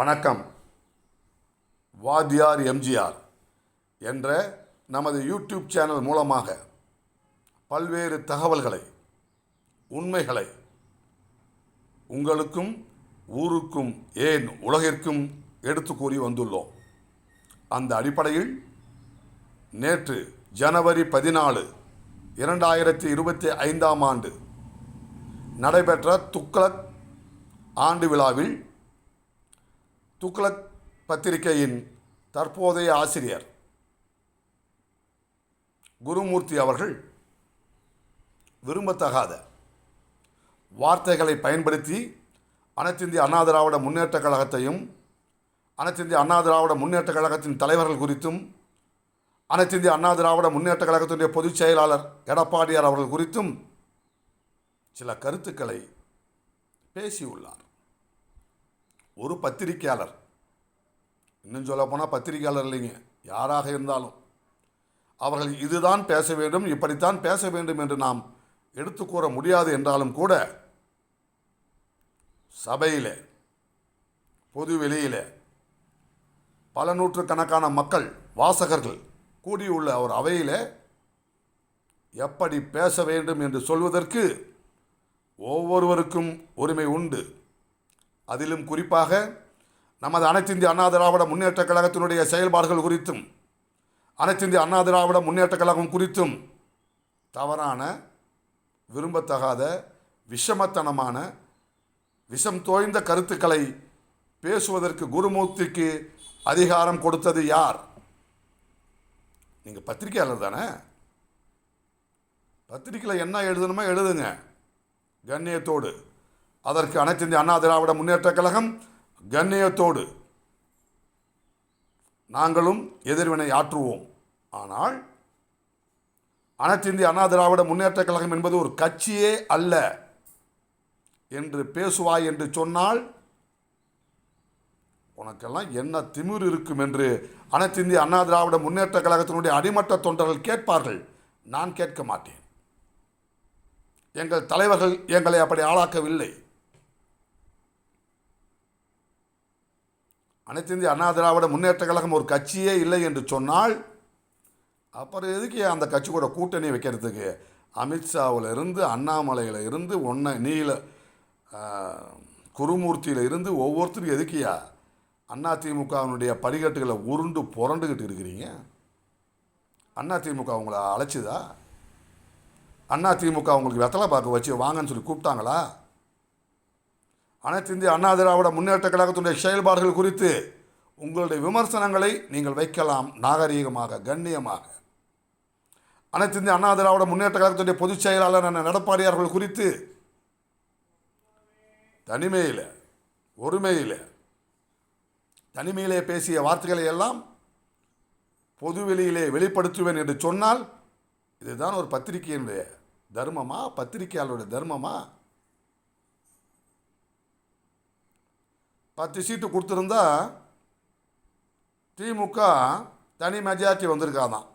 வணக்கம். வாத்தியார் எம்ஜிஆர் என்ற நமது யூடியூப் சேனல் மூலமாக பல்வேறு தகவல்களை உண்மைகளை உங்களுக்கும் ஊருக்கும் ஏன் உலகிற்கும் எடுத்து கூறி வந்துள்ளோம். அந்த அடிப்படையில் நேற்று ஜனவரி பதினாலு இரண்டாயிரத்தி இருபத்தி ஐந்தாம் ஆண்டு நடைபெற்ற துக்ளக் ஆண்டு விழாவில் துக்ளக் பத்திரிகையின் தற்போதைய ஆசிரியர் குருமூர்த்தி அவர்கள் விரும்பத்தகாத வார்த்தைகளை பயன்படுத்தி அனைத்திந்திய அண்ணா திராவிட முன்னேற்றக் கழகத்தையும் அனைத்திந்திய அண்ணா திராவிட முன்னேற்றக் கழகத்தின் தலைவர்கள் குறித்தும் அனைத்திந்திய அண்ணா திராவிட முன்னேற்றக் கழகத்தினுடைய பொதுச் செயலாளர் எடப்பாடியார் அவர்கள் குறித்தும் சில கருத்துக்களை பேசியுள்ளார். ஒரு பத்திரிகையாளர் இன்னும் சொல்லப்போனால் பத்திரிகையாளர் இல்லைங்க. யாராக இருந்தாலும். அவர்கள் இதுதான் பேச வேண்டும் இப்படித்தான் பேச வேண்டும் என்று நாம் எடுத்து கூற முடியாது என்றாலும் கூட சபையில் பொது வெளியில் பல நூற்றுக்கணக்கான மக்கள் வாசகர்கள் கூடியுள்ள அவர் அவையில் எப்படி பேச வேண்டும் என்று சொல்வதற்கு ஒவ்வொருவருக்கும் உரிமை உண்டு. அதிலும் குறிப்பாக நமது அனைத்திந்திய அண்ணா திராவிட முன்னேற்றக் கழகத்தினுடைய செயல்பாடுகள் குறித்தும் அனைத்திந்திய அண்ணா திராவிட முன்னேற்றக் கழகம் குறித்தும் தவறான விரும்பத்தகாத விஷமத்தனமான விஷம் தோய்ந்த கருத்துக்களை பேசுவதற்கு குருமூர்த்திக்கு அதிகாரம் கொடுத்தது யார்? நீங்கள் பத்திரிகையாளர் தானே? பத்திரிக்கையில் என்ன எழுதணுமோ எழுதுங்க. கண்ணியத்தோடு. அதற்கு அனைத்திந்திய அண்ணா திராவிட முன்னேற்றக் கழகம் கண்ணியத்தோடு நாங்களும் எதிர்வினை ஆற்றுவோம். ஆனால் அனைத்திந்திய அண்ணா திராவிட முன்னேற்றக் கழகம் என்பது ஒரு கட்சியே அல்ல என்று பேசுவாய் என்று சொன்னால் உனக்கெல்லாம் என்ன திமிர் இருக்கும் என்று அனைத்திந்திய அண்ணா திராவிட முன்னேற்ற கழகத்தினுடைய அடிமட்ட தொண்டர்கள் கேட்பார்கள். நான் கேட்க மாட்டேன். எங்கள் தலைவர்கள் எங்களை அப்படி ஆளாக்கவில்லை. அனைத்திந்திய அண்ணா திராவிட முன்னேற்ற கழகம் ஒரு கட்சியே இல்லை என்று சொன்னால் அப்புறம் எதுக்கு அந்த கட்சி கூட கூட்டணி வைக்கிறதுக்கு? அமித்ஷாவில் இருந்து அண்ணாமலையில் இருந்து ஒன்றை நீல குருமூர்த்தியில் இருந்து ஒவ்வொருத்தரும் எதுக்கியா அதிமுகவினுடைய படிக்கட்டுகளை உருண்டு புரண்டுக்கிட்டு இருக்கிறீங்க. அதிமுக உங்களை அழைச்சிதா? அதிமுக அவங்களுக்கு வெத்தலை பார்க்க வச்சு வாங்கன்னு சொல்லி கூப்பிட்டாங்களா? அனைத்து இந்திய அண்ணா திராவிட முன்னேற்ற கழகத்தினுடைய செயல்பாடுகள் குறித்து உங்களுடைய விமர்சனங்களை நீங்கள் வைக்கலாம் நாகரீகமாக கண்ணியமாக. அனைத்து இந்திய அண்ணா திராவிட முன்னேற்ற கழகத்துடைய பொதுச் செயலாளர் என நடப்பாடியார்கள் குறித்து தனிமையில் ஒருமையில் தனிமையிலே பேசிய வார்த்தைகளை எல்லாம் பொதுவெளியிலே வெளிப்படுத்துவேன் என்று சொன்னால் இதுதான் ஒரு பத்திரிகையினுடைய தர்மமா? பத்திரிகையாளருடைய தர்மமா? பத்து சீட்டு கொடுத்துருந்தா திமுக தனி மெஜாரிட்டி வந்திருக்காதான்.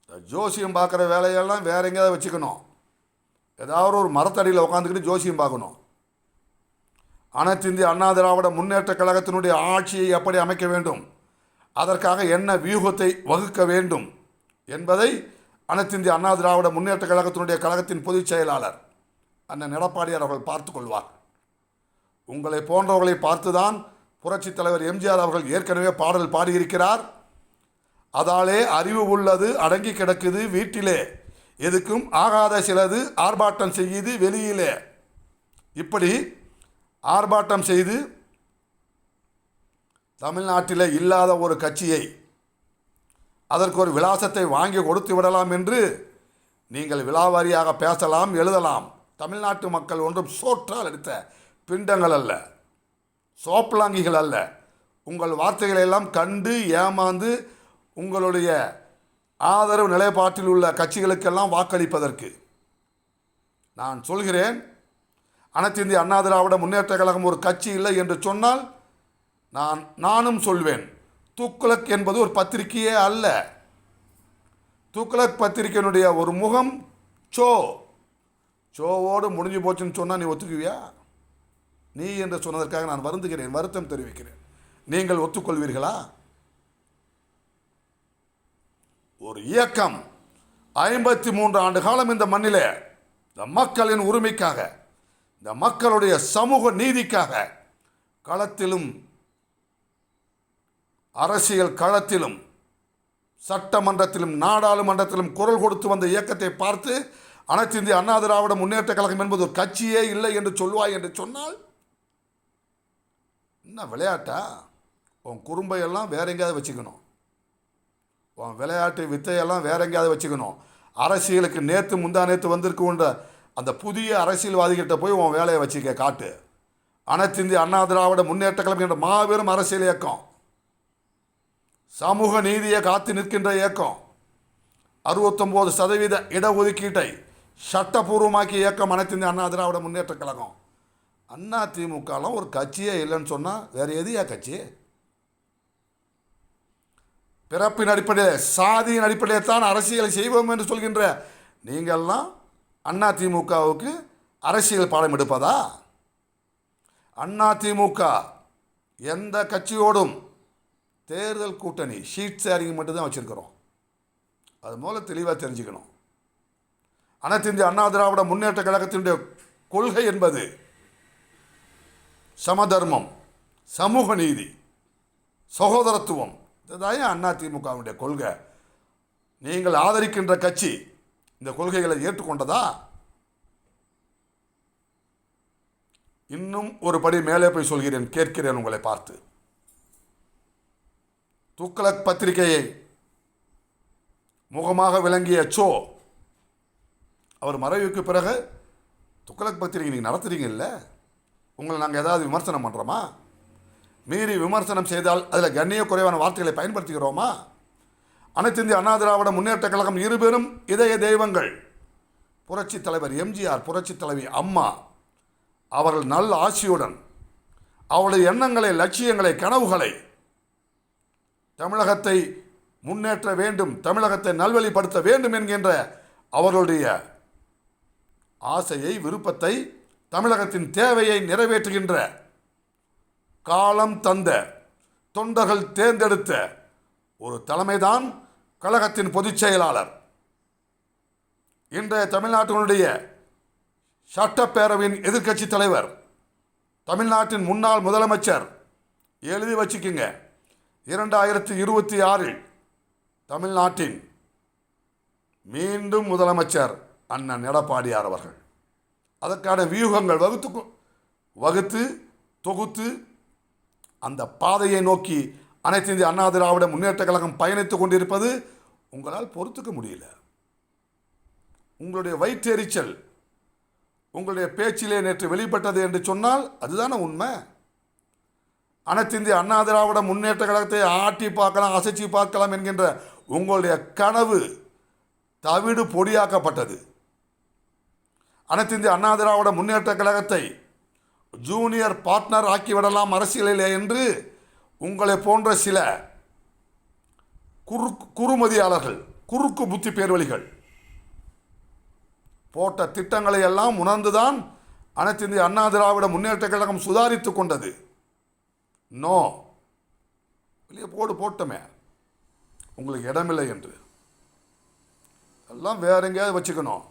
இந்த ஜோசியம் பார்க்குற வேலையெல்லாம் வேற எங்கேயாவது வச்சுக்கணும். ஏதாவது ஒரு மரத்தடியில் உட்காந்துக்கிட்டு ஜோசியம் பார்க்கணும். அனைத்து இந்திய அண்ணா திராவிட முன்னேற்ற கழகத்தினுடைய ஆட்சியை எப்படி அமைக்க வேண்டும்? அதற்காக என்ன வியூகத்தை வகுக்க வேண்டும்? என்பதை அனைத்து இந்திய அண்ணா திராவிட முன்னேற்ற கழகத்தினுடைய கழகத்தின் பொதுச் செயலாளர் அண்ணன் எடப்பாடியார் அவர்கள் பார்த்து கொள்வார். உங்களை போன்றவர்களை பார்த்துதான் புரட்சித் தலைவர் எம்ஜிஆர் அவர்கள் ஏற்கனவே பாடல் பாடியிருக்கிறார். அதாலே அறிவு உள்ளது அடங்கி கிடக்குது வீட்டிலே. எதுக்கும் ஆகாத சிலது ஆர்ப்பாட்டம் செய்யுது வெளியிலே. இப்படி ஆர்ப்பாட்டம் செய்து தமிழ்நாட்டில் இல்லாத ஒரு கட்சியை அதற்கு ஒரு விலாசத்தை வாங்கி கொடுத்து விடலாம் என்று நீங்கள் விலாவாரியாக பேசலாம் எழுதலாம். தமிழ்நாட்டு மக்கள் ஒன்றும் சோற்றால் எடுத்த பிண்டங்கள் அல்ல. சோப்பலாங்கிகள் அல்ல. உங்கள் வார்த்தைகளை எல்லாம் கண்டு ஏமாந்து உங்களுடைய ஆதரவு நிலைப்பாட்டில் உள்ள கட்சிகளுக்கெல்லாம் வாக்களிப்பதற்கு. நான் சொல்கிறேன் அனைத்து இந்திய அண்ணா திராவிட முன்னேற்ற கழகம் ஒரு கட்சி இல்லை என்று சொன்னால் நான் நானும் சொல்வேன் தூக்குலக் என்பது ஒரு பத்திரிகையே அல்ல. தூக்குலக் பத்திரிகையினுடைய ஒரு முகம் சோ. சோவோடு முடிஞ்சு போச்சுன்னு சொன்னால் நீ ஒத்துக்குவியா? நீ என்று சொன்னதற்காக நான் வருந்துகிறேன் வருத்தம் தெரிவிக்கிறேன். நீங்கள் ஒத்துக்கொள்வீர்களா? ஒரு இயக்கம் ஐம்பத்தி மூன்று ஆண்டு காலம் இந்த மண்ணிலே இந்த மக்களின் உரிமைக்காக இந்த மக்களுடைய சமூக நீதிக்காக களத்திலும் அரசியல் களத்திலும் சட்டமன்றத்திலும் நாடாளுமன்றத்திலும் குரல் கொடுத்து வந்த இயக்கத்தை பார்த்து அனைத்து இந்திய அண்ணா திராவிட முன்னேற்ற கழகம் என்பது ஒரு கட்சியே இல்லை என்று சொல்வாய் என்று சொன்னால் என்ன விளையாட்டா? உன் குறும்பையெல்லாம் வேற எங்கேயாவது வச்சுக்கணும். உன் விளையாட்டு வித்தையெல்லாம் வேற எங்கேயாவது வச்சுக்கணும். அரசியலுக்கு நேற்று முந்தா நேற்று வந்திருக்குன்ற அந்த புதிய அரசியல்வாதிகிட்ட போய் உன் வேலையை வச்சுக்க காட்டு. அனைத்து இந்திய அண்ணா திராவிட முன்னேற்ற கழகம் என்ற மாபெரும் அரசியல் இயக்கம். சமூக நீதியை காத்து நிற்கின்ற இயக்கம். அறுபத்தொம்போது சதவீத இடஒதுக்கீட்டை சட்டபூர்வமாக்கிய இயக்கம் அனைத்து இந்திய அண்ணா திராவிட முன்னேற்ற கழகம். அண்ணா திமுகலாம் ஒரு கட்சியே இல்லைன்னு சொன்னால் வேறு எதையா கட்சி? பிறப்பின் அடிப்படையில் சாதியின் அடிப்படையில் தான் அரசியலை செய்வோம் என்று சொல்கின்ற நீங்கள்லாம் அண்ணா திமுகவுக்கு அரசியல் பாடம் எடுப்பதா? அண்ணா திமுக எந்த கட்சியோடும் தேர்தல் கூட்டணி ஷீட் ஷேரிங் மட்டும்தான் வச்சுருக்கிறோம். அது மூலம் தெளிவாக தெரிஞ்சுக்கணும். அனைத்து இந்திய அண்ணா திராவிட முன்னேற்ற கழகத்தினுடைய கொள்கை என்பது சமதர்மம் சமூக நீதி சகோதரத்துவம். இதுதான் அண்ணா திமுகவுடைய கொள்கை? நீங்கள் ஆதரிக்கின்ற கட்சி இந்த கொள்கைகளை ஏற்றுக்கொண்டதா? இன்னும் ஒரு படி மேலே போய் சொல்கிறேன் கேட்கிறேன் உங்களை பார்த்து. துக்ளக் பத்திரிகையை முகமாக விளங்கிய சோ அவர் மறைவுக்கு பிறகு துக்ளக் பத்திரிகை நீங்கள் நடத்துறீங்கல்ல? உங்களை நாங்கள் ஏதாவது விமர்சனம் பண்ணுறோமா மீறி விமர்சனம் செய்தால் அதில் கண்ணிய குறைவான வார்த்தைகளை பயன்படுத்துகிறோமா? அனைத்து இந்திய அண்ணா திராவிட முன்னேற்ற கழகம் இருபெரும் இதய தெய்வங்கள். புரட்சி தலைவர் எம்ஜிஆர் புரட்சி தலைவி அம்மா அவர்கள் நல்ல ஆசியுடன் அவருடைய எண்ணங்களை லட்சியங்களை கனவுகளை தமிழகத்தை முன்னேற்ற வேண்டும் தமிழகத்தை நல்வழிப்படுத்த வேண்டும் என்கின்ற அவர்களுடைய ஆசையை விருப்பத்தை தமிழகத்தின் தேவையை நிறைவேற்றுகின்ற காலம் தந்த தொண்டர்கள் தேர்ந்தெடுத்த ஒரு தலைமைதான் கழகத்தின் பொதுச் செயலாளர். இன்றைய தமிழ்நாட்டினுடைய சட்டப்பேரவையின் எதிர்க்கட்சி தலைவர் தமிழ்நாட்டின் முன்னாள் முதலமைச்சர் எழுதி வச்சுக்குங்க. இரண்டாயிரத்தி இருபத்தி ஆறில் தமிழ்நாட்டின் மீண்டும் முதலமைச்சர் அண்ணன் எடப்பாடியார் அவர்கள். அதற்கான வியூகங்கள் வகுத்து வகுத்து தொகுத்து அந்த பாதையை நோக்கி அனைத்து இந்திய அண்ணா திராவிட முன்னேற்ற கழகம் பயணித்துக் கொண்டிருப்பது உங்களால் பொறுத்துக்க முடியல. உங்களுடைய வயிற்றெரிச்சல் உங்களுடைய பேச்சிலே நேற்று வெளிப்பட்டது என்று சொன்னால் அதுதானே உண்மை? அனைத்து இந்திய அண்ணா திராவிட முன்னேற்ற கழகத்தை ஆட்டி பார்க்கலாம் அசைச்சு பார்க்கலாம் என்கின்ற உங்களுடைய கனவு தவிடு பொடியாக்கப்பட்டது. அனைத்து இந்திய அண்ணா திராவிட முன்னேற்ற கழகத்தை ஜூனியர் பார்ட்னர் ஆக்கிவிடலாம் அரசியலிலே என்று உங்களை போன்ற சில குறு குறுமதியாளர்கள் குறுக்கு புத்தி பேர்வழிகள் போட்ட திட்டங்களை எல்லாம் உணர்ந்துதான் அனைத்து இந்திய அண்ணா திராவிட முன்னேற்ற கழகம் சுதாரித்து கொண்டது. நோ வெளியே போடு போட்டோமே. உங்களுக்கு இடமில்லை என்று. எல்லாம் வேற எங்கேயாவது வச்சுக்கணும்.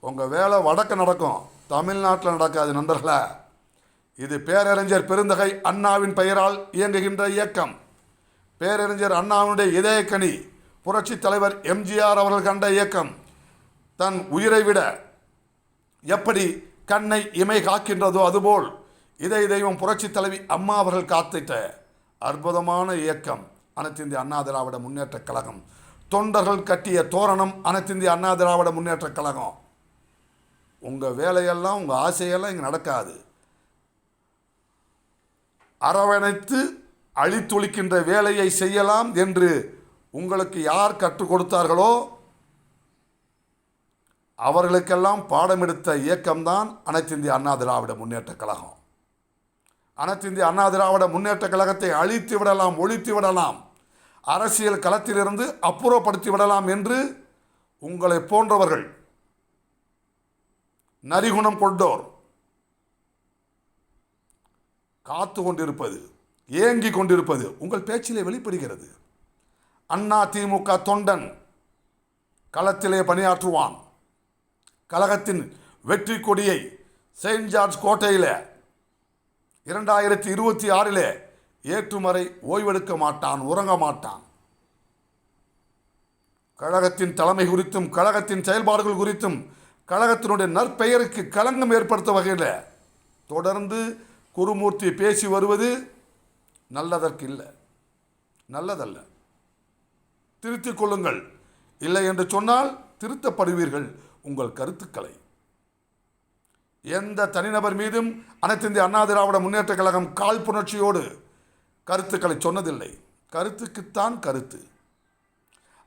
உங்கள் வேலை வடக்கு நடக்கும். தமிழ்நாட்டில் நடக்காது நண்பர்களே. இது பேரறிஞர் பெருந்தகை அண்ணாவின் பெயரால் இயங்குகின்ற இயக்கம். பேரறிஞர் அண்ணாவினுடைய இதயக்கனி புரட்சி தலைவர் எம்ஜிஆர் அவர்கள் கண்ட இயக்கம். தன் உயிரை விட எப்படி கண்ணை இமை காக்கின்றதோ அதுபோல் இதய தெய்வம் புரட்சி தலைவி அம்மா அவர்கள் காத்திட்ட அற்புதமான இயக்கம். அனைத்திந்திய அண்ணா திராவிட முன்னேற்றக் கழகம். தொண்டர்கள் கட்டிய தோரணம் அனைத்திந்திய அண்ணா திராவிட முன்னேற்றக் கழகம். உங்கள் வேலையெல்லாம் உங்கள் ஆசையெல்லாம் இங்கே நடக்காது. அரவணைத்து அழித்தொழிக்கின்ற வேலையை செய்யலாம் என்று உங்களுக்கு யார் கற்றுக் கொடுத்தார்களோ அவர்களுக்கெல்லாம் பாடம் எடுத்த இயக்கம்தான் அனைத்திந்திய அண்ணா திராவிட முன்னேற்ற கழகம். அனைத்திந்திய அண்ணா திராவிட முன்னேற்ற கழகத்தை அழித்து விடலாம் ஒழித்து விடலாம் அரசியல் களத்திலிருந்து அப்புறப்படுத்தி விடலாம் என்று உங்களை போன்றவர்கள் நரிகுணம் கொண்டோர். காத்து கொண்டிருப்பது ஏங்கி கொண்டிருப்பது உங்கள் பேச்சிலே வெளிப்படுகிறது. அண்ணா திமுக தொண்டன் களத்திலே பணியாற்றுவான். கழகத்தின் வெற்றி கொடியை செயின்ட் ஜார்ஜ் கோட்டையில் இரண்டாயிரத்தி இருபத்தி ஆறிலே ஏற்றுமறை ஓய்வெடுக்க மாட்டான் உறங்க மாட்டான். கழகத்தின் தலைமை குறித்தும் கழகத்தின் செயல்பாடுகள் குறித்தும் கழகத்தினுடைய நற்பெயருக்கு களங்கம் ஏற்படுத்த வகையில் தொடர்ந்து குருமூர்த்தி பேசி வருவது நல்லதற்கு இல்லை. நல்லதல்ல. திருத்திக் கொள்ளுங்கள். இல்லை என்று சொன்னால் திருத்தப்படுவீர்கள் உங்கள் கருத்துக்களை. எந்த தனிநபர் மீதும் அனைத்திந்திய அண்ணா திராவிட முன்னேற்ற கழகம் காழ்ப்புணர்ச்சியோடு கருத்துக்களை சொன்னதில்லை. கருத்துக்குத்தான் கருத்து.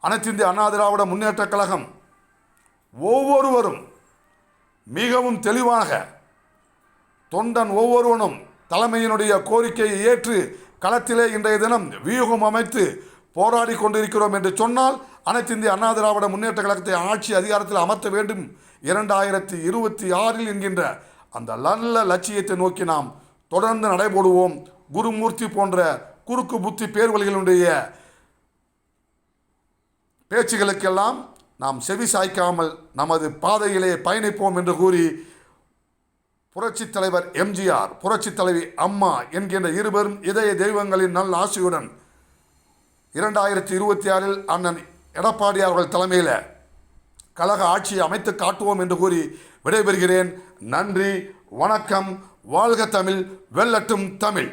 அனைத்திந்திய அண்ணா திராவிட முன்னேற்ற கழகம் ஒவ்வொருவரும் மிகவும் தெளிவாக தொண்டன் ஒவ்வொருவனும் தலைமையினுடைய கோரிக்கையை ஏற்று களத்திலே இன்றைய தினம் வியூகம் அமைத்து போராடி கொண்டிருக்கிறோம் என்று சொன்னால் அனைத்து இந்திய அண்ணா திராவிட முன்னேற்ற கழகத்தை ஆட்சி அதிகாரத்தில் அமர்த்த வேண்டும். இரண்டாயிரத்தி இருபத்தி ஆறில் என்கின்ற அந்த நல்ல லட்சியத்தை நோக்கி நாம் தொடர்ந்து நடைபோடுவோம். குருமூர்த்தி போன்ற குறுக்கு புத்தி பேர்வழிகளுடைய பேச்சுகளுக்கெல்லாம் நாம் செவி சாய்க்காமல் நமது பாதையிலே பயணிப்போம் என்று கூறி புரட்சித் தலைவர் எம்ஜிஆர் புரட்சித் தலைவி அம்மா என்கின்ற இருவரும் இதய தெய்வங்களின் நல் ஆசையுடன் இரண்டாயிரத்தி இருபத்தி ஆறில் அண்ணன் எடப்பாடி அவர்கள் தலைமையில் கழக ஆட்சியை அமைத்து காட்டுவோம் என்று கூறி விடைபெறுகிறேன். நன்றி வணக்கம் வாழ்க தமிழ் வெல்லட்டும் தமிழ்.